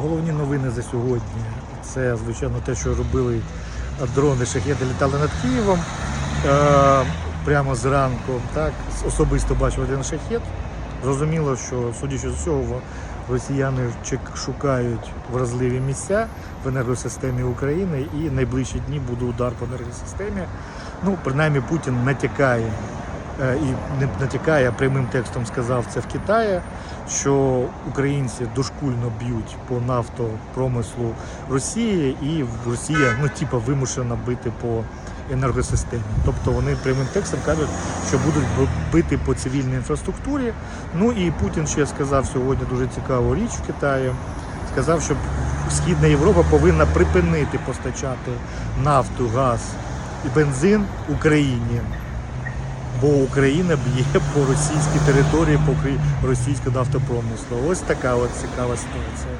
Головні новини за сьогодні. Це, звичайно, те, що робили дрони шахеди літали над Києвом. Е, прямо зранку. Так, особисто бачив один шахет. Зрозуміло, що, судячи з усього, росіяни шукають вразливі місця в енергосистемі України і найближчі дні буде удар по енергосистемі. Ну, принаймні Путін натякає і не натякає, а прямим текстом сказав це в Китаї, що українці дошкульно б'ють по нафтопромислу Росії, і Росія ну, типу, вимушена бити по енергосистемі. Тобто вони прямим текстом кажуть, що будуть бити по цивільній інфраструктурі. Ну і Путін ще сказав сьогодні дуже цікаву річ в Китаї. Сказав, що Східна Європа повинна припинити постачати нафту, газ і бензин Україні. Бо Україна б'є по російській території, по російському нафтопромислу. Ось така от цікава ситуація.